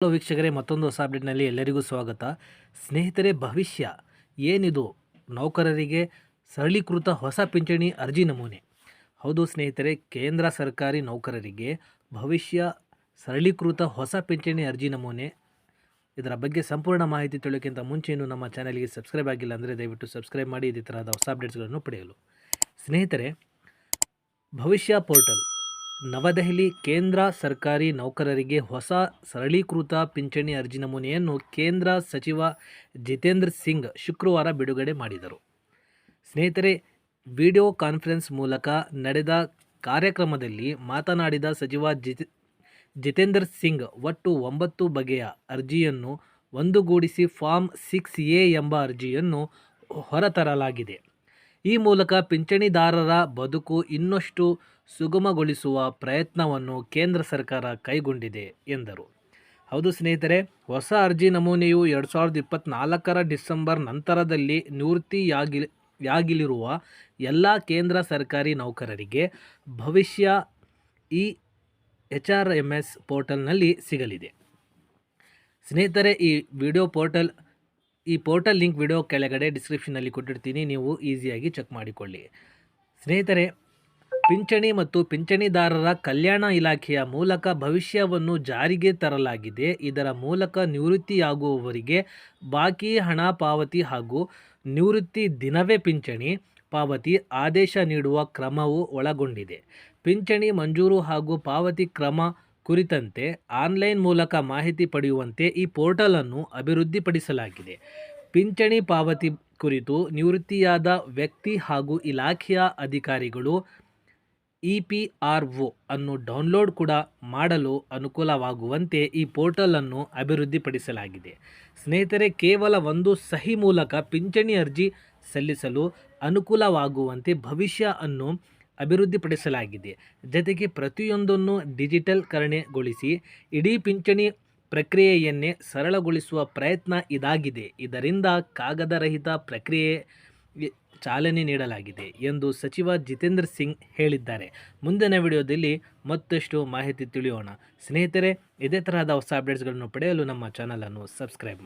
Hello ವೀಕ್ಷಕರೇ, ಮತ್ತೊಂದು ಹೊಸ ಅಪ್ಡೇಟ್ನಲ್ಲಿ ಎಲ್ಲರಿಗೂ ಸ್ವಾಗತ. ಸ್ನೇಹಿತರೆ, ಭವಿಷ್ಯ ಏನಿದು? ನೌಕರರಿಗೆ ಸರಳೀಕೃತ ಹೊಸ ಪಿಂಚಣಿ ಅರ್ಜಿ ನಮೂನೆ. ಹೌದು ಸ್ನೇಹಿತರೆ, ಕೇಂದ್ರ ಸರ್ಕಾರಿ ನೌಕರರಿಗೆ ಭವಿಷ್ಯ ಸರಳೀಕೃತ ಹೊಸ ಪಿಂಚಣಿ ಅರ್ಜಿ ನಮೂನೆ. ಇದರ ಬಗ್ಗೆ ಸಂಪೂರ್ಣ ಮಾಹಿತಿ ತಿಳಿಯೋಕ್ಕಿಂತ ಮುಂಚೆ ನಮ್ಮ ಚಾನಲ್ಗೆ ಸಬ್ಸ್ಕ್ರೈಬ್ ಆಗಿಲ್ಲ ಅಂದರೆ ದಯವಿಟ್ಟು ಸಬ್ಸ್ಕ್ರೈಬ್ ಮಾಡಿ ಇದೇ ಥರದ ಹೊಸ ಅಪ್ಡೇಟ್ಸ್ಗಳನ್ನು ಪಡೆಯಲು. ಸ್ನೇಹಿತರೆ, ಭವಿಷ್ಯ ಪೋರ್ಟಲ್ ನವದೆಹಲಿ ಕೇಂದ್ರ ಸರ್ಕಾರಿ ನೌಕರರಿಗೆ ಹೊಸ ಸರಳೀಕೃತ ಪಿಂಚಣಿ ಅರ್ಜಿ ನಮೂನೆಯನ್ನು ಕೇಂದ್ರ ಸಚಿವ ಜಿತೇಂದ್ರ ಸಿಂಗ್ ಶುಕ್ರವಾರ ಬಿಡುಗಡೆ ಮಾಡಿದರು. ಸ್ನೇಹಿತರೆ, ವಿಡಿಯೋ ಕಾನ್ಫರೆನ್ಸ್ ಮೂಲಕ ನಡೆದ ಕಾರ್ಯಕ್ರಮದಲ್ಲಿ ಮಾತನಾಡಿದ ಸಚಿವ ಜಿತ್, ಜಿತೇಂದ್ರ ಸಿಂಗ್, ಒಟ್ಟು ಒಂಬತ್ತು ಬಗೆಯ ಅರ್ಜಿಯನ್ನು ಒಂದುಗೂಡಿಸಿ ಫಾರ್ಮ್ ಸಿಕ್ಸ್ ಎ ಎಂಬ ಅರ್ಜಿಯನ್ನು ಹೊರತರಲಾಗಿದೆ. ಈ ಮೂಲಕ ಪಿಂಚಣಿದಾರರ ಬದುಕು ಇನ್ನಷ್ಟು ಸುಗಮಗೊಳಿಸುವ ಪ್ರಯತ್ನವನ್ನು ಕೇಂದ್ರ ಸರ್ಕಾರ ಕೈಗೊಂಡಿದೆ, ಎಂದರು. ಹೌದು ಸ್ನೇಹಿತರೆ, ಹೊಸ ಅರ್ಜಿ ನಮೂನೆಯು ಎರಡು ಸಾವಿರದ ಇಪ್ಪತ್ತ್ನಾಲ್ಕರ ಡಿಸೆಂಬರ್ ನಂತರದಲ್ಲಿ ನಿವೃತ್ತಿಯಾಗಿ ಯಾಗಿಲಿರುವ ಎಲ್ಲ ಕೇಂದ್ರ ಸರ್ಕಾರಿ ನೌಕರರಿಗೆ ಭವಿಷ್ಯ ಈ ಎಚ್ ಆರ್ ಎಂ ಎಸ್ ಪೋರ್ಟಲ್ನಲ್ಲಿ ಸಿಗಲಿದೆ. ಸ್ನೇಹಿತರೆ, ಈ ವಿಡಿಯೋ ಪೋರ್ಟಲ್ ಈ ಪೋರ್ಟಲ್ ಲಿಂಕ್ ವಿಡಿಯೋ ಕೆಳಗಡೆ ಡಿಸ್ಕ್ರಿಪ್ಷನಲ್ಲಿ ಕೊಟ್ಟಿರ್ತೀನಿ, ನೀವು ಈಸಿಯಾಗಿ ಚೆಕ್ ಮಾಡಿಕೊಳ್ಳಿ. ಸ್ನೇಹಿತರೆ, ಪಿಂಚಣಿ ಮತ್ತು ಪಿಂಚಣಿದಾರರ ಕಲ್ಯಾಣ ಇಲಾಖೆಯ ಮೂಲಕ ಭವಿಷ್ಯವನ್ನು ಜಾರಿಗೆ ತರಲಾಗಿದೆ. ಇದರ ಮೂಲಕ ನಿವೃತ್ತಿಯಾಗುವವರಿಗೆ ಬಾಕಿ ಹಣ ಪಾವತಿ ಹಾಗೂ ನಿವೃತ್ತಿ ದಿನವೇ ಪಿಂಚಣಿ ಪಾವತಿ ಆದೇಶ ನೀಡುವ ಕ್ರಮವು ಒಳಗೊಂಡಿದೆ. ಪಿಂಚಣಿ ಮಂಜೂರು ಹಾಗೂ ಪಾವತಿ ಕ್ರಮ ಕುರಿತಂತೆ ಆನ್ಲೈನ್ ಮೂಲಕ ಮಾಹಿತಿ ಪಡೆಯುವಂತೆ ಈ ಪೋರ್ಟಲನ್ನು ಅಭಿವೃದ್ಧಿಪಡಿಸಲಾಗಿದೆ. ಪಿಂಚಣಿ ಪಾವತಿ ಕುರಿತು ನಿವೃತ್ತಿಯಾದ ವ್ಯಕ್ತಿ ಹಾಗೂ ಇಲಾಖೆಯ ಅಧಿಕಾರಿಗಳು ಇ ಪಿ ಆರ್ ಒ ಅನ್ನು ಡೌನ್ಲೋಡ್ ಕೂಡ ಮಾಡಲು ಅನುಕೂಲವಾಗುವಂತೆ ಈ ಪೋರ್ಟಲನ್ನು ಅಭಿವೃದ್ಧಿಪಡಿಸಲಾಗಿದೆ. ಸ್ನೇಹಿತರೆ, ಕೇವಲ ಒಂದು ಸಹಿ ಮೂಲಕ ಪಿಂಚಣಿ ಅರ್ಜಿ ಸಲ್ಲಿಸಲು ಅನುಕೂಲವಾಗುವಂತೆ ಭವಿಷ್ಯ ಅನ್ನು ಅಭಿವೃದ್ಧಿಪಡಿಸಲಾಗಿದೆ. ಜತೆಗೆ ಪ್ರತಿಯೊಂದನ್ನು ಡಿಜಿಟಲ್ಕರಣೆಗೊಳಿಸಿ ಇಡೀ ಪಿಂಚಣಿ ಪ್ರಕ್ರಿಯೆಯನ್ನೇ ಸರಳಗೊಳಿಸುವ ಪ್ರಯತ್ನ ಇದಾಗಿದೆ. ಇದರಿಂದ ಕಾಗದರಹಿತ ಪ್ರಕ್ರಿಯೆ ಚಾಲನೆ ನೀಡಲಾಗಿದೆ ಎಂದು ಸಚಿವ ಜಿತೇಂದ್ರ ಸಿಂಗ್ ಹೇಳಿದ್ದಾರೆ. ಮುಂದಿನ ವಿಡಿಯೋದಲ್ಲಿ ಮತ್ತಷ್ಟು ಮಾಹಿತಿ ತಿಳಿಯೋಣ. ಸ್ನೇಹಿತರೆ, ಇದೇ ತರಹದ ಹೊಸ ಅಪ್ಡೇಟ್ಸ್ಗಳನ್ನು ಪಡೆಯಲು ನಮ್ಮ ಚಾನಲನ್ನು ಸಬ್ಸ್ಕ್ರೈಬ್